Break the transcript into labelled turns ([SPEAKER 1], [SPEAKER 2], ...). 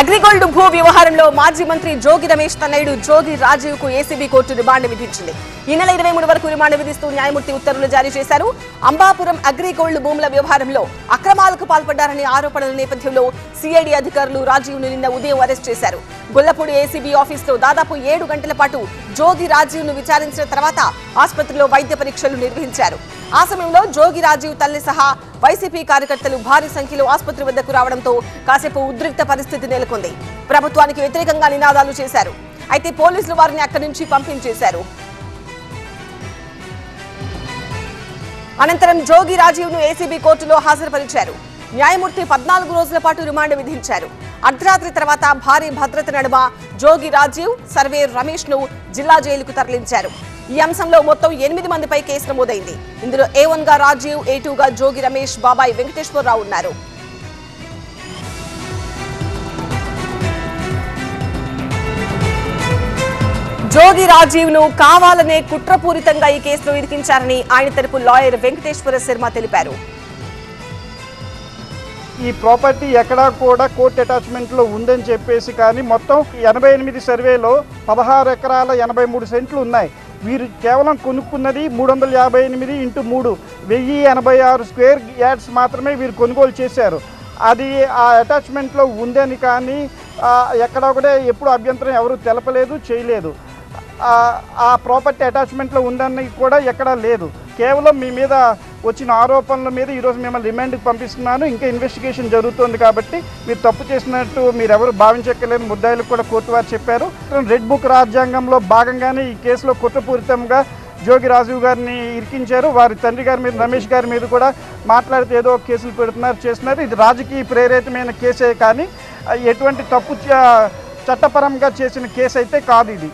[SPEAKER 1] అగ్రిగోల్డ్ భూ వ్యవహారంలో మాజీ మంత్రి జోగి రమేష్ తన్నయుడు జోగి రాజీవ్కు ఏసీబీ కోర్టు రిమాండ్ విధించింది. ఈ నెల ఇరవై మూడు వరకు రిమాండ్ విధిస్తూ న్యాయమూర్తి ఉత్తర్వులు జారీ చేశారు. అంబాపురం అగ్రిగోల్డ్ భూముల వ్యవహారంలో అక్రమాలకు పాల్పడ్డారనే ఆరోపణల నేపథ్యంలో సిఐడి అధికారులు రాజీవ్ను నిన్న ఉదయం అరెస్ట్ చేశారు. గొల్లపూడి ఏసీబీ ఆఫీసులో దాదాపు ఏడు గంటల పాటు జోగి రాజీవ్ను విచారించిన తర్వాత ఆసుపత్రిలో వైద్య పరీక్షలు నిర్వహించారు. ఆ సమయంలో జోగి రాజీవ్ తల్లి సహా వైసీపీ కార్యకర్తలు భారీ సంఖ్యలో ఆసుపత్రి వద్దకు రావడంతో కాసేపు ఉద్రిక్త పరిస్థితి నెలకొంది. ప్రభుత్వానికి వ్యతిరేకంగా నినాదాలు చేశారు. అయితే పోలీసులు వారిని అక్కడి నుంచి పంపించేశారు. అనంతరం జోగి రాజీవ్ను ఏసీబీ కోర్టులో హాజరుపరిచారు. న్యాయమూర్తి పద్నాలుగు రోజుల పాటు రిమాండ్ విధించారు. అర్ధరాత్రి తర్వాత భారీ భద్రత నడుమ జోగి రాజీవ్ సర్వేర్ రమేష్ను జిల్లా జైలుకు తరలించారు. ఈ అంశంలో మొత్తం ఎనిమిది మందిపై కేసు నమోదైంది. ఇందులో ఏ వన్గా రాజీవ్ ఏ టూ గా జోగి రమేష్ బాబాయ్ వెంకటేశ్వరరావు ఉన్నారు. జోగి రాజీవ్ను కావాలనే కుట్రపూరితంగా ఈ కేసులో ఇరికించారని ఆయన తరపు లాయర్ వెంకటేశ్వర శర్మ తెలిపారు.
[SPEAKER 2] ఈ ప్రాపర్టీ ఎక్కడా కూడా కోర్ట్ అటాచ్మెంట్లో ఉందని చెప్పేసి కానీ మొత్తం ఎనభై ఎనిమిది సర్వేలో పదహారు ఎకరాల ఎనభై మూడు సెంట్లు ఉన్నాయి. వీరు కేవలం కొనుక్కున్నది మూడు వందల యాభై ఎనిమిది ఇంటూ మూడు వెయ్యి ఎనభై ఆరు స్క్వేర్ యార్డ్స్ మాత్రమే వీరు కొనుగోలు చేశారు. అది ఆ అటాచ్మెంట్లో ఉందని కానీ ఎక్కడ ఒకటే ఎప్పుడు అభ్యంతరం ఎవరు తెలపలేదు చేయలేదు. ఆ- ఆ ప్రాపర్టీ అటాచ్మెంట్లో ఉందని కూడా ఎక్కడా లేదు. కేవలం మీ మీద వచ్చిన ఆరోపణల మీద ఈరోజు మిమ్మల్ని రిమాండ్కి పంపిస్తున్నాను. ఇంకా ఇన్వెస్టిగేషన్ జరుగుతోంది కాబట్టి మీరు తప్పు చేసినట్టు మీరు ఎవరు భావించక్కలేని ముద్దాయిలకు కూడా కోర్టు వారు చెప్పారు రెడ్ బుక్ రాజ్యాంగంలో భాగంగానే ఈ కేసులో కుట్రపూరితంగా జోగి రాజీవ్ గారిని ఇరికించారు. వారి తండ్రి గారి మీద రమేష్ గారి మీద కూడా మాట్లాడితే ఏదో కేసులు పెడుతున్నారు చేస్తున్నారు. ఇది రాజకీయ ప్రేరితమైన కేసే కానీ ఎటువంటి తప్పు చ- చట్టపరంగా చేసిన కేసు అయితే కాదు ఇది.